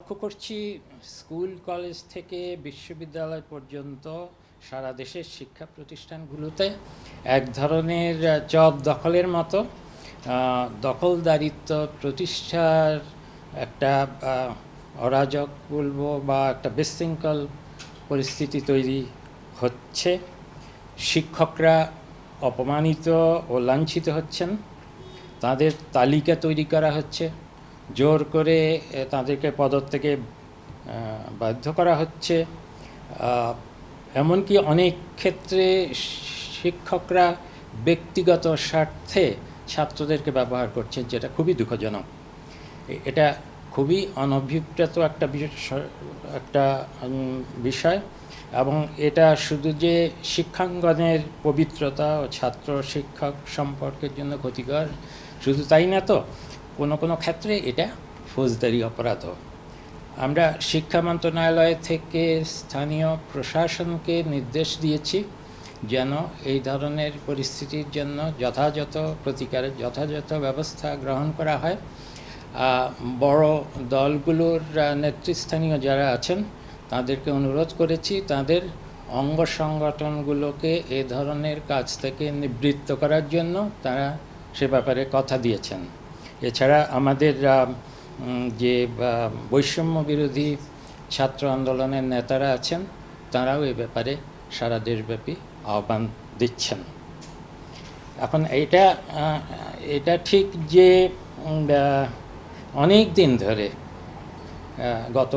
লক্ষ্য করছি school, college থেকে বিশ্ববিদ্যালয় পর্যন্ত সারা দেশের শিক্ষা প্রতিষ্ঠানগুলোতে এক ধরনের জব দখলের মতো দখলদারিত্ব প্রতিষ্ঠার একটা অরাজক বলব বা একটা বিশৃঙ্খল পরিস্থিতি তৈরি হচ্ছে। শিক্ষকরা অপমানিত ও লাঞ্ছিত হচ্ছেন। তাদের তালিকা তৈরি করা হচ্ছে। জোর করে তাদেরকে পদত্যাগে বাধ্য করা হচ্ছে। এমনকি অনেক ক্ষেত্রে শিক্ষকরা ব্যক্তিগত স্বার্থে ছাত্রদেরকে ব্যবহার করছেন, যেটা খুবই দুঃখজনক। এটা খুবই অনভিপ্রেত একটা একটা বিষয়। এবং এটা শুধু যে শিক্ষাঙ্গনের পবিত্রতা ও ছাত্র শিক্ষক সম্পর্কের জন্য ক্ষতিকর, শুধু তাই না তো? কোনো কোনো ক্ষেত্রে এটা ফৌজদারি অপরাধও আমরা শিক্ষা মন্ত্রণালয় থেকে স্থানীয় প্রশাসনকে নির্দেশ দিয়েছি যেন এই ধরনের পরিস্থিতির জন্য যথাযথ প্রতিকারের যথাযথ ব্যবস্থা গ্রহণ করা হয়। বড় দলগুলোর নেতৃস্থানীয় যারা আছেন, তাদেরকে অনুরোধ করেছি তাদের অঙ্গ সংগঠনগুলোকে এ ধরনের কাজ থেকে নিবৃত্ত করার জন্য তারা সে ব্যাপারে কথা দিয়েছেন। এছাড়া আমাদের যে বৈষম্য বিরোধী ছাত্র আন্দোলনের নেতারা আছেন, তারাও এ ব্যাপারে সারা দেশব্যাপী আহ্বান দিচ্ছেন। এখন এটা এটা ঠিক যে অনেক দিন ধরে গত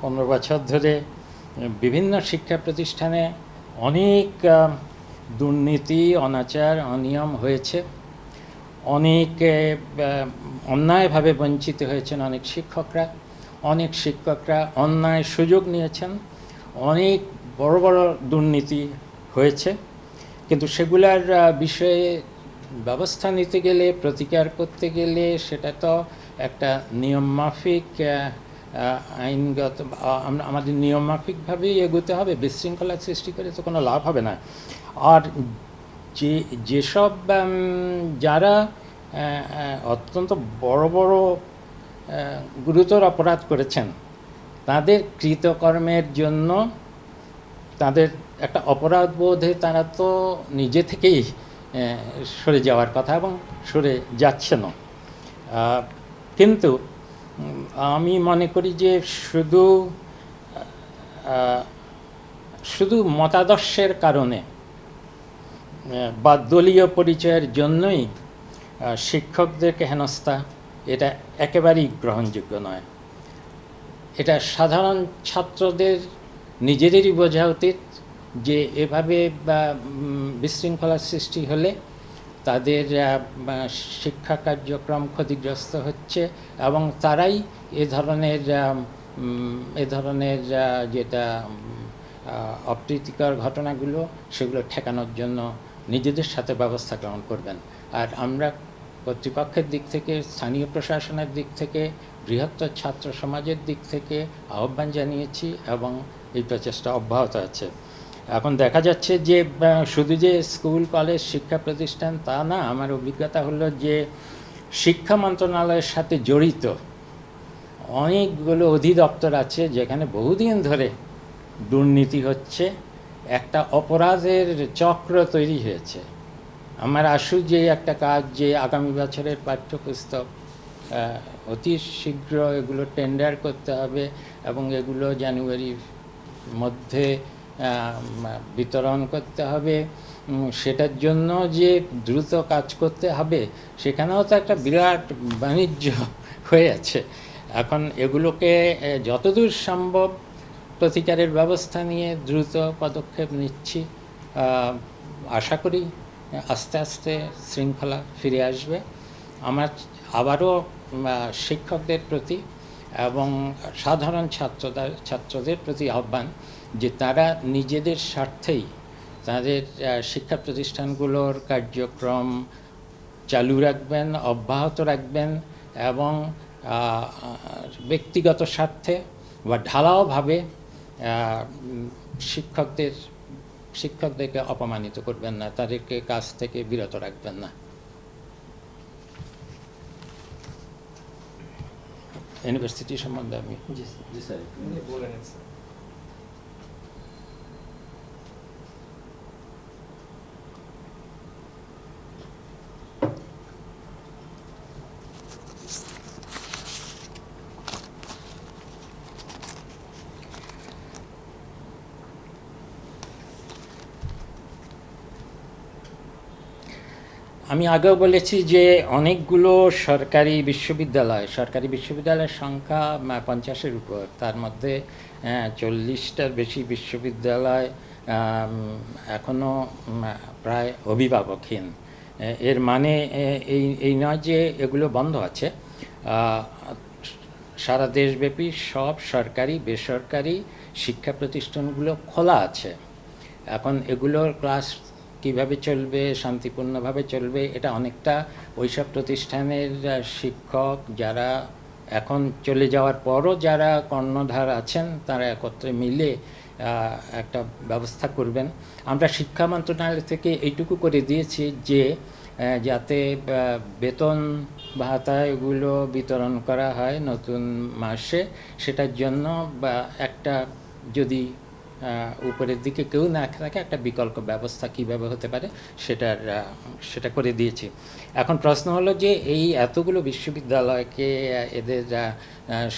পনেরো বছর ধরে বিভিন্ন শিক্ষা প্রতিষ্ঠানে অনেক দুর্নীতি, অনাচার, অনিয়ম হয়েছে। অনেক অন্যায়ভাবে বঞ্চিত হয়েছেন অনেক শিক্ষকরা অনেক শিক্ষকরা অন্যায় সুযোগ নিয়েছেন, অনেক বড় বড় দুর্নীতি হয়েছে। কিন্তু সেগুলার বিষয়ে ব্যবস্থা নিতে গেলে, প্রতিকার করতে গেলে সেটা তো একটা নিয়মমাফিক আইনগত আমাদের নিয়মমাফিকভাবেই এগোতে হবে, বিশৃঙ্খলা সৃষ্টি করে তো কোনো লাভ হবে না। আর যে, যেসব যারা অত্যন্ত বড় বড় গুরুতর অপরাধ করেছেন, তাদের কৃতকর্মের জন্য তাদের একটা অপরাধ বোধে তারা তো নিজে থেকেই সরে যাওয়ার কথা এবং সরে যাচ্ছে না কিন্তু আমি মনে করি যে শুধু শুধু মতাদর্শের কারণে বা দলীয় পরিচয়ের জন্যই শিক্ষকদেরকে হেনস্থা, এটা একেবারেই গ্রহণযোগ্য নয়। এটা সাধারণ ছাত্রদের নিজেদেরই বোঝা উচিত যে এভাবে বিশৃঙ্খলার সৃষ্টি হলে তাদের শিক্ষা কার্যক্রম ক্ষতিগ্রস্ত হচ্ছে এবং তারাই এ ধরনের এ ধরনের যেটা অপ্রীতিকর ঘটনাগুলো সেগুলো ঠেকানোর জন্য নিজেদের সাথে ব্যবস্থা গ্রহণ করবেন। আর আমরা কর্তৃপক্ষের দিক থেকে, স্থানীয় প্রশাসনের দিক থেকে, বৃহত্তর ছাত্র সমাজের দিক থেকে আহ্বান জানিয়েছি এবং এই প্রচেষ্টা অব্যাহত আছে। এখন দেখা যাচ্ছে যে শুধু যে স্কুল, কলেজ, শিক্ষা প্রতিষ্ঠান তা না, আমার অভিজ্ঞতা হলো যে শিক্ষা মন্ত্রণালয়ের সাথে জড়িত অনেকগুলো অধিদপ্তর আছে যেখানে বহুদিন ধরে দুর্নীতি হচ্ছে একটা অপরাধের চক্র তৈরি হয়েছে। আমার আশু যে একটা কাজ যে আগামী বছরের পাঠ্যপুস্তক অতি শীঘ্র এগুলো টেন্ডার করতে হবে এবং এগুলো জানুয়ারির মধ্যে বিতরণ করতে হবে। সেটার জন্য যে দ্রুত কাজ করতে হবে, সেখানেও তো একটা বিরাট বাণিজ্য হয়ে আছে এখন এগুলোকে যতদূর সম্ভব প্রতিকারের ব্যবস্থা নিয়ে দ্রুত পদক্ষেপ নিচ্ছি। আশা করি আস্তে আস্তে শৃঙ্খলা ফিরে আসবে। আমার আবারও শিক্ষকদের প্রতি এবং সাধারণ ছাত্রদের ছাত্রদের প্রতি আহ্বান যে তারা নিজেদের স্বার্থেই তাদের শিক্ষা প্রতিষ্ঠানগুলোর কার্যক্রম চালু রাখবেন, অব্যাহত রাখবেন এবং ব্যক্তিগত স্বার্থে বা ঢালাওভাবে শিক্ষকদের শিক্ষকদেরকে অপমানিত করবেন না তাদেরকে কাজ থেকে বিরত রাখবেন না। ইউনিভার্সিটি সম্বন্ধে আমি জি জি স্যার। আমি আগেও বলেছি যে অনেকগুলো সরকারি বিশ্ববিদ্যালয়, সরকারি বিশ্ববিদ্যালয়ের সংখ্যা পঞ্চাশের উপর। তার মধ্যে চল্লিশটার বেশি বিশ্ববিদ্যালয় এখনও প্রায় অভিভাবকহীন। এর মানে এই এই নয় যে এগুলো বন্ধ আছে। সারা দেশব্যাপী সব সরকারি, বেসরকারি শিক্ষা প্রতিষ্ঠানগুলো খোলা আছে। এখন এগুলোর ক্লাস কীভাবে চলবে, শান্তিপূর্ণভাবে চলবে, এটা অনেকটা ওইসব প্রতিষ্ঠানের শিক্ষক যারা এখন চলে যাওয়ার পরও যারা কর্ণধার আছেন, তারা একত্রে মিলে একটা ব্যবস্থা করবেন। আমরা শিক্ষা মন্ত্রণালয় থেকে এইটুকু করে দিয়েছি যে যাতে বেতন ভাতা এগুলো বিতরণ করা হয় নতুন মাসে, সেটার জন্য বা একটা যদি উপরের দিকে কেউ না থাকে, একটা বিকল্প ব্যবস্থা কীভাবে হতে পারে সেটার সেটা করে দিয়েছি। এখন প্রশ্ন হলো যে এই এতগুলো বিশ্ববিদ্যালয়কে এদের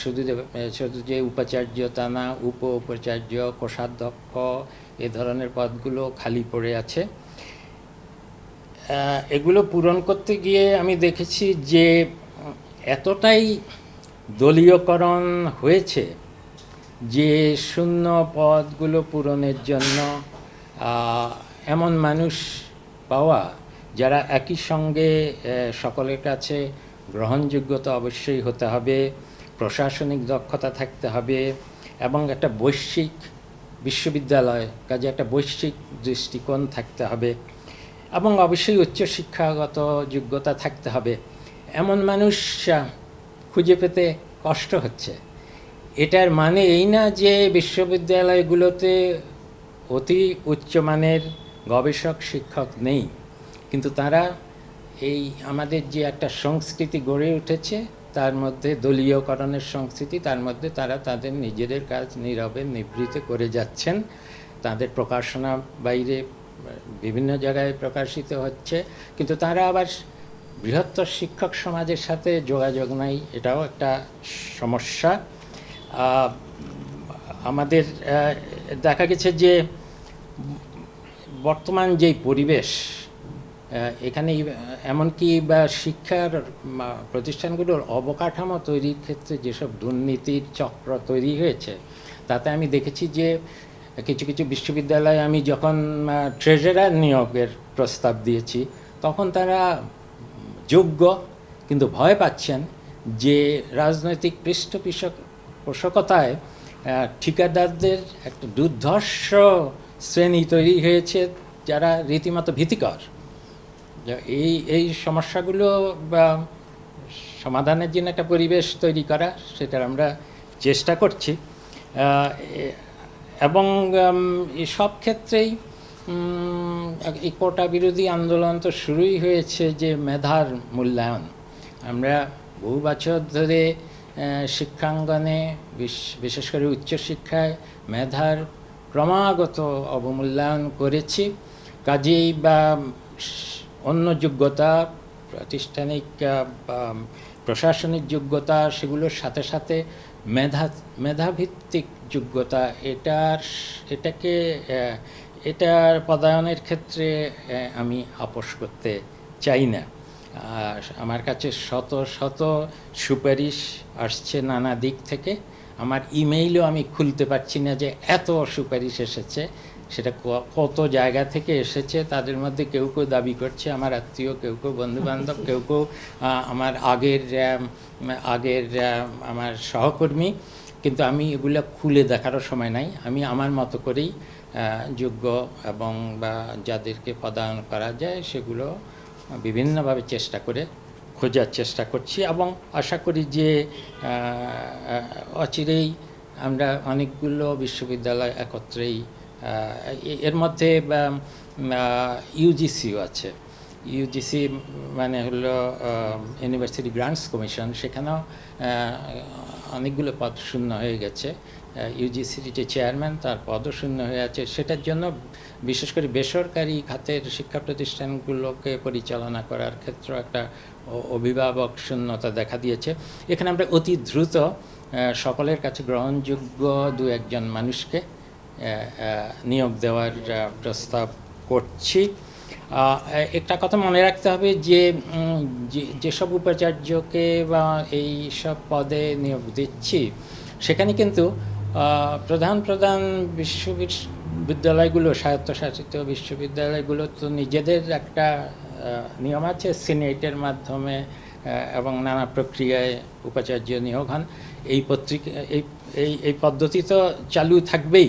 শুধু শুধু যে উপাচার্য তা না উপ উপাচার্য কোষাধ্যক্ষ, এ ধরনের পদগুলো খালি পড়ে আছে। এগুলো পূরণ করতে গিয়ে আমি দেখেছি যে এতটাই দলীয়করণ হয়েছে যে শূন্য পদগুলো পূরণের জন্য এমন মানুষ পাওয়া যারা একই সঙ্গে সকলের কাছে গ্রহণযোগ্যতা অবশ্যই হতে হবে, প্রশাসনিক দক্ষতা থাকতে হবে এবং একটা বৈশ্বিক বিশ্ববিদ্যালয় কাজে একটা বৈশ্বিক দৃষ্টিকোণ থাকতে হবে এবং অবশ্যই উচ্চশিক্ষাগত যোগ্যতা থাকতে হবে। এমন মানুষ খুঁজে পেতে কষ্ট হচ্ছে। এটার মানে এই না যে বিশ্ববিদ্যালয়গুলোতে অতি উচ্চমানের গবেষক, শিক্ষক নেই। কিন্তু তারা এই আমাদের যে একটা সংস্কৃতি গড়ে উঠেছে, তার মধ্যে দলীয়করণের সংস্কৃতি, তার মধ্যে তারা তাদের নিজেদের কাজ নীরবে নিবৃতে করে যাচ্ছেন। তাদের প্রকাশনা বাইরে বিভিন্ন জায়গায় প্রকাশিত হচ্ছে। কিন্তু তারা আবার বৃহত্তর শিক্ষক সমাজের সাথে যোগাযোগ নাই, এটাও একটা সমস্যা। আমাদের দেখা গেছে যে বর্তমান যেই পরিবেশ এখানে এমনকি বা শিক্ষার প্রতিষ্ঠানগুলোর অবকাঠামো তৈরির ক্ষেত্রে যেসব দুর্নীতির চক্র তৈরি হয়েছে, তাতে আমি দেখেছি যে কিছু কিছু বিশ্ববিদ্যালয়ে আমি যখন ট্রেজারার নিয়োগের প্রস্তাব দিয়েছি, তখন তারা যোগ্য কিন্তু ভয় পাচ্ছেন যে রাজনৈতিক পৃষ্ঠপোষক পোষকতায় ঠিকাদারদের একটা দুর্ধর্ষ শ্রেণি তৈরি হয়েছে যারা রীতিমতো ভীতিকর। এই এই সমস্যাগুলো বা সমাধানের জন্য একটা পরিবেশ তৈরি করা সেটার আমরা চেষ্টা করছি। এবং সব ক্ষেত্রেই এই কোটা বিরোধী আন্দোলন তো শুরুই হয়েছে যে মেধার মূল্যায়ন। আমরা বহু বছর ধরে শিক্ষাঙ্গনে, বিশ- বিশেষ করে উচ্চশিক্ষায় মেধার ক্রমাগত অবমূল্যায়ন করেছি। কাজেই বা, অন্য যোগ্যতা, প্রাতিষ্ঠানিক প্রশাসনিক যোগ্যতা, সেগুলোর সাথে সাথে মেধা, মেধাভিত্তিক যোগ্যতা, এটার এটাকে এটার পদায়নের ক্ষেত্রে আমি আপোষ করতে চাই না। আমার কাছে শত শত সুপারিশ আসছে নানা দিক থেকে। আমার ইমেইলও আমি খুলতে পারছি না যে এত সুপারিশ এসেছে। সেটা ক- কত জায়গা থেকে এসেছে তাদের মধ্যে কেউ কেউ দাবি করছে আমার আত্মীয় কেউ কেউ বন্ধুবান্ধব কেউ কেউ আমার আগের আগের আমার সহকর্মী। কিন্তু আমি এগুলো খুলে দেখারও সময় নাই। আমি আমার মতো করেই যোগ্য এবং বা যাদেরকে পদায়ন করা যায় সেগুলো বিভিন্নভাবে চেষ্টা করে খোঁজার চেষ্টা করছি এবং আশা করি যে অচিরেই আমরা অনেকগুলো বিশ্ববিদ্যালয় একত্রেই এর মধ্যে ইউজিসিও আছে। ইউজিসি মানে হলো ইউনিভার্সিটি গ্রান্টস কমিশন সেখানেও অনেকগুলো পদ শূন্য হয়ে গেছে। ইউজিসির যে চেয়ারম্যান তার পদও শূন্য হয়ে আছে। সেটার জন্য বিশেষ করে বেসরকারি খাতের শিক্ষা প্রতিষ্ঠানগুলোকে পরিচালনা করার ক্ষেত্রে একটা অভিভাবক শূন্যতা দেখা দিয়েছে। এখানে আমরা অতি দ্রুত সকলের কাছে গ্রহণযোগ্য দু একজন মানুষকে নিয়োগ দেওয়ার প্রস্তাব করছি। একটা কথা মনে রাখতে হবে যে যেসব উপাচার্যকে বা এই সব পদে নিয়োগ দিচ্ছি, সেখানে কিন্তু প্রধান প্রধান বিশ্ববিদ্যালয়গুলো, স্বায়ত্তশাসিত বিশ্ববিদ্যালয়গুলো তো নিজেদের একটা নিয়ম আছে, সিনেটের মাধ্যমে এবং নানা প্রক্রিয়ায় উপাচার্য নিয়োগ হন। এই পত্রিকা এই এই পদ্ধতি তো চালু থাকবেই।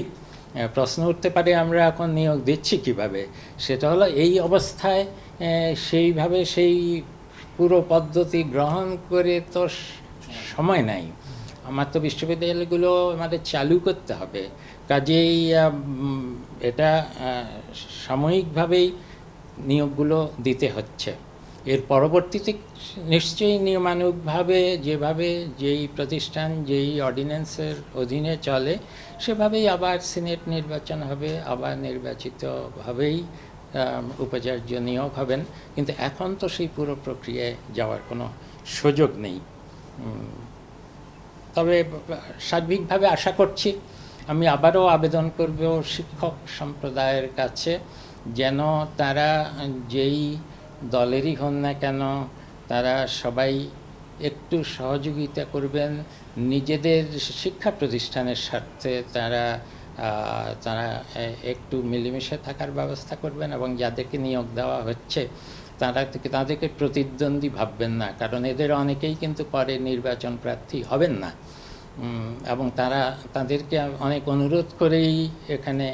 প্রশ্ন উঠতে পারে, আমরা এখন নিয়োগ দিচ্ছি কীভাবে? সেটা হলো এই অবস্থায় সেইভাবে সেই পুরো পদ্ধতি গ্রহণ করে তো সময় নাই। আমার তো বিশ্ববিদ্যালয়গুলো আমাদের চালু করতে হবে। কাজেই এটা সাময়িকভাবেই নিয়োগগুলো দিতে হচ্ছে। এর পরবর্তীতে নিশ্চয়ই নিয়মানুগভাবে যেভাবে যেই প্রতিষ্ঠান, যেই অর্ডিন্যান্সের অধীনে চলে, সেভাবেই আবার সিনেট নির্বাচন হবে, আবার নির্বাচিতভাবেই উপাচার্য নিয়োগ হবেন। কিন্তু এখন তো সেই পুরো প্রক্রিয়ায় যাওয়ার কোনো সুযোগ নেই। তবে সার্বিকভাবে আশা করছি আমি আবারও আবেদন করব শিক্ষক সম্প্রদায়ের কাছে, যেন তারা যেই দলেরই হন না কেন, তারা সবাই একটু সহযোগিতা করবেন। নিজেদের শিক্ষা প্রতিষ্ঠানের স্বার্থে তারা তারা একটু মিলেমিশে থাকার ব্যবস্থা করবেন এবং যাদেরকে নিয়োগ দেওয়া হচ্ছে, তারা তাদেরকে প্রতিদ্বন্দ্বী ভাববেন না, কারণ এদের অনেকেই কিন্তু পরে নির্বাচন প্রার্থী হবেন না। এবং তারা, তাদেরকে অনেক অনুরোধ করেই এখানে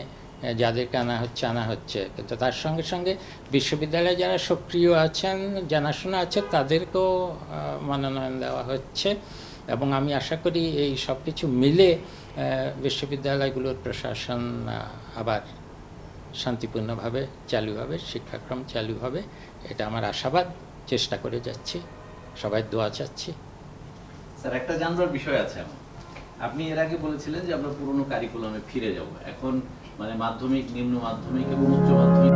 যাদেরকে আনা হচ্ছে আনা হচ্ছে। কিন্তু তার সঙ্গে সঙ্গে বিশ্ববিদ্যালয়ে যারা সক্রিয় আছেন, জানাশোনা আছে, তাদেরকেও মনোনয়ন দেওয়া হচ্ছে। এবং আমি আশা করি এই সব কিছু মিলে বিশ্ববিদ্যালয়গুলোর প্রশাসন আবার শান্তিপূর্ণভাবে চালু হবে, শিক্ষাক্রম চালু হবে। এটা আমার আশাবাদ। চেষ্টা করে যাচ্ছি। সবাই দোয়া চাচ্ছি। স্যার, একটা জানবার বিষয় আছে আপনি এর আগে বলেছিলেন যে আমরা পুরনো কারিকুলামে ফিরে যাব। এখন মানে মাধ্যমিক নিম্ন মাধ্যমিক এবং উচ্চ মাধ্যমিক।